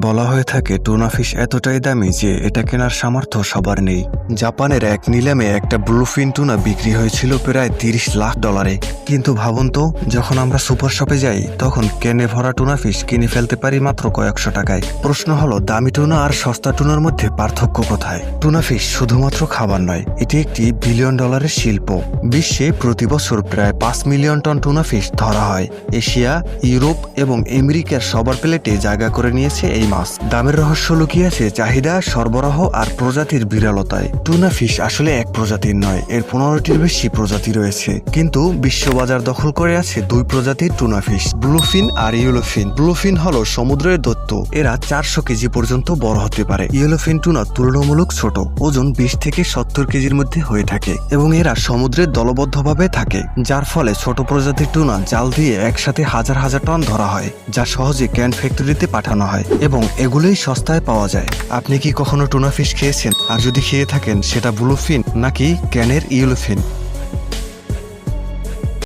বলা হয়ে থাকে, টুনা ফিশ এতটাই দামি যে এটা কেনার সামর্থ্য সবার নেই। জাপানের এক নিলামে একটা ব্লুফিন টুনা বিক্রি হয়েছিল প্রায় তিরিশ লাখ ডলারে। কিন্তু ভাবুন তো, যখন আমরা সুপার শপে যাই, তখন কেনে ভরা টুনা ফিশ কিনে ফেলতে পারি মাত্র কয়েকশো টাকায়। প্রশ্ন হলো, দামি টুনা আর সস্তা টুনার মধ্যে পার্থক্য কোথায়? টুনা ফিশ শুধুমাত্র খাবার নয়, এটি একটি বিলিয়ন ডলারের শিল্প। বিশ্বে প্রতি বছর প্রায় পাঁচ মিলিয়ন টন টুনা ফিশ ধরা হয়। এশিয়া, ইউরোপ এবং আমেরিকার সবার প্লেটে জায়গা করে নিয়েছে এই মাছ। দামের রহস্য লুকিয়ে আছে চাহিদা, সরবরাহ আর প্রজাতির বিরলতায়। টুনা ফিশ আসলে এক প্রজাতির নয়, এর পনেরোটির বেশি প্রজাতি রয়েছে। কিন্তু বিশ্ববাজার দখল করে আছে দুই প্রজাতির টুনা ফিশ, ব্লুফিন আর ইউলোফিন। ব্লুফিন হলো সমুদ্রের দত্ত এরা চারশো কেজি পর্যন্ত বড় হতে পারে। ইয়েলোফিন টুনা তুলনামূলক ছোট, ওজন বিশ থেকে সত্তর কেজির মধ্যে হয়ে থাকে এবং এরা সমুদ্রে দলবদ্ধভাবে থাকে, যার ফলে ছোট প্রজাতির টুনা জাল দিয়ে একসাথে হাজার হাজার টন ধরা হয়, যা সহজে ক্যান ফ্যাক্টরিতে পাঠানো হয়। এবং এগুলোই সস্তায় পাওয়া যায়। আপনি কি কখনো টুনা ফিশ খেয়েছেন? আর যদি খেয়ে থাকেন, সেটা ব্লুফিন নাকি ক্যানের ইয়েলোফিন